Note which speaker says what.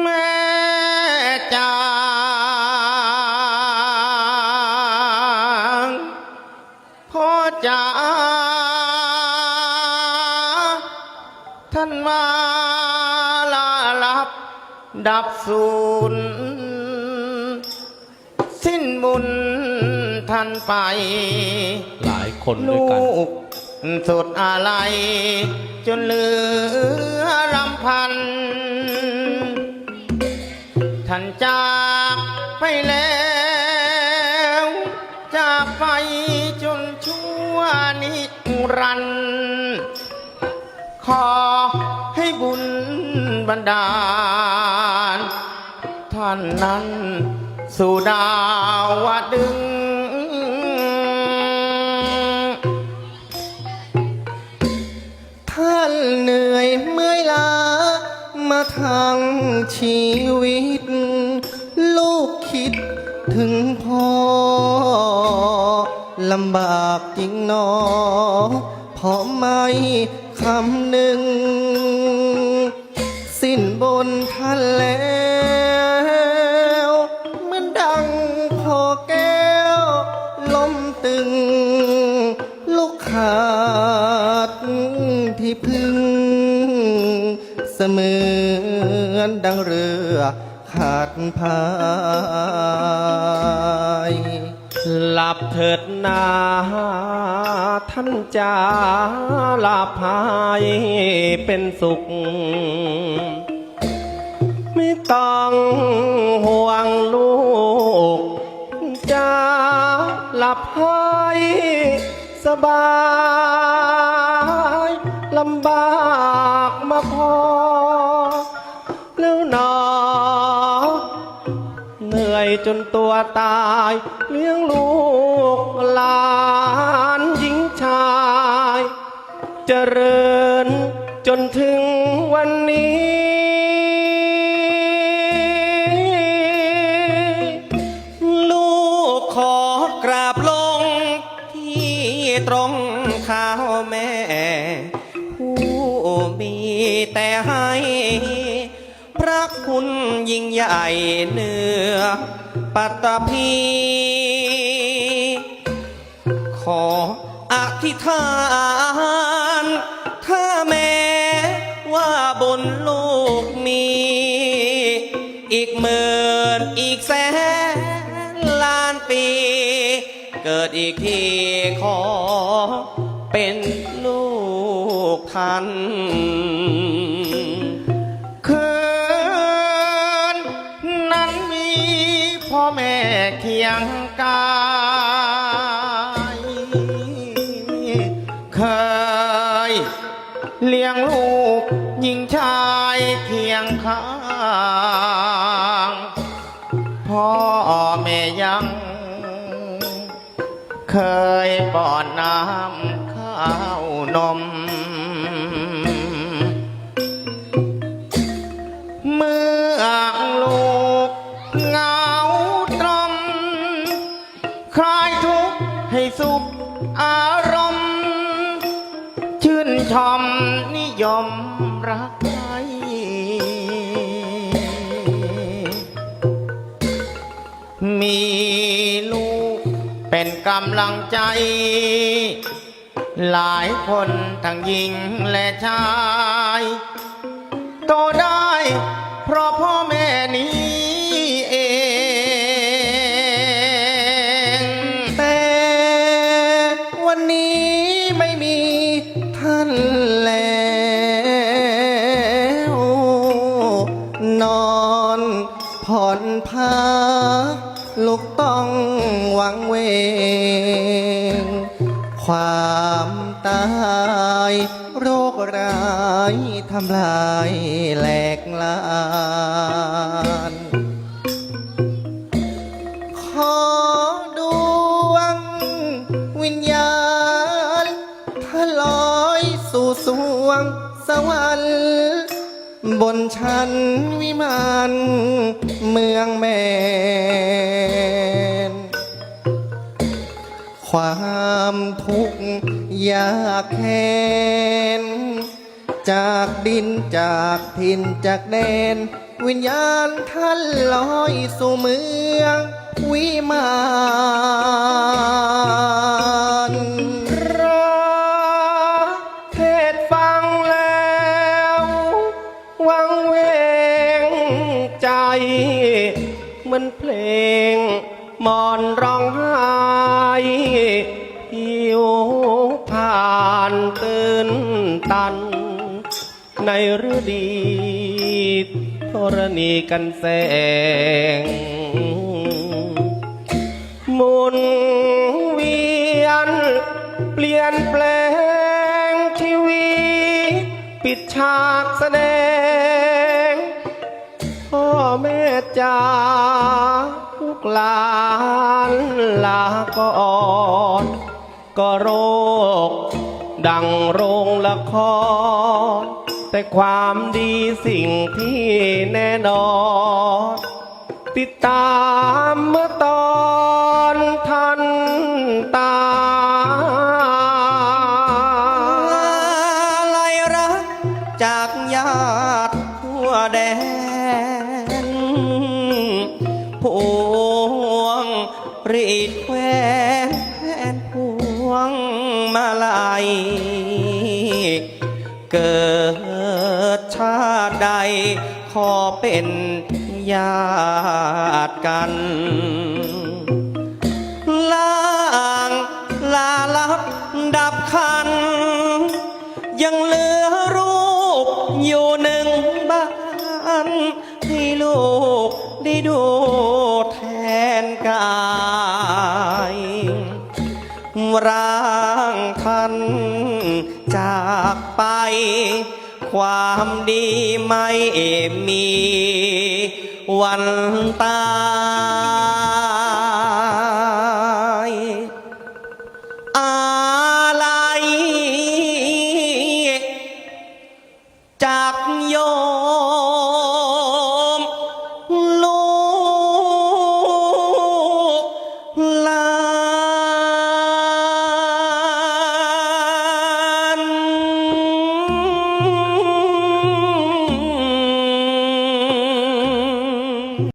Speaker 1: แม่จางพ่อจ๋าท่านมาลาลับ ดับสูญสิ้นบุญท่านไป
Speaker 2: หลายคนด้วย
Speaker 1: ลู
Speaker 2: กัน
Speaker 1: กสุดอะไร จนเหลือลำพัน ขอให้บุญบันดาล ท่านนั้นสู่ดาวดึง
Speaker 3: ท่านเหนื่อยเมื่อยล้ามาทั้งชีวิต ลูกคิดถึงพ่อลำบากจริงหนอ เพราะไม่คำหนึ่ง สิ้นบนท่านแล้วเหมันดังพอแก้วลมตึง ลูกขาดที่พึ่ง เสมือนดังเรือขาดพาย
Speaker 2: หลับเถิด นาท่านจาลับหายเป็นสุข ไม่ต้องห่วงลูกจะหลับให้สบายลำบากมาพอ แล้วหนอเหนื่อยจนตัวตาย เลี้ยงลูก หลานหญิงชาย เจริญจนถึงวันนี้ ลูกขอกราบลงที่ตรงเท้าแม่ ผู้มีแต่ให้พระคุณยิ่งใหญ่เหนือปัตตภี ขออธิษฐาน ถ้าแม้ว่าบนโลกมี อีกหมื่นอีกแสนล้านปี เกิดอีกทีขอเป็นลูกท่าน
Speaker 1: คืนนั้นมีพ่อแม่เคียงกาย เคยป้อนน้ำข้าวนม เป็นกำลังใจ หลายคนทั้งหญิงและชาย โตได้ เพราะพ่อแม่นี้เอง
Speaker 3: แต่วันนี้ไม่มีท่านแล้วนอนผ่อนพัก ลูกต้องหวังเวง ความตายโรคร้ายทำลายแหลกลานขอดวงวิญญาณทลอยสู่สวงสวรรค์ บนชั้นวิมานเมืองแมน ความทุกข์ยากแค้น จากดินจากถิ่นจากแดน วิญญาณท่านลอยสู่เมืองวิมาน
Speaker 4: เหมือนเพลงมอนร้องไห้หิวผ่านตื่นตัน ในฤดีธรณีกันแสง มุนเวียน เปลี่ยนแปลงชีวิต ปิดฉากแสดง แม่จ๋าลูกหลานลาก่อนก็โรค ดังโรงละคร แต่ความดีสิ่งที่แน่นอน ติดตามเมื่อตอน
Speaker 2: ขอเป็นญาติกันล่างลาลับดับคัน ยังเหลือรูปอยู่หนึ่งบ้าน ให้ลูกได้ดูแทนกายร่างท่านจากไป ความดีไม่มีวันตาย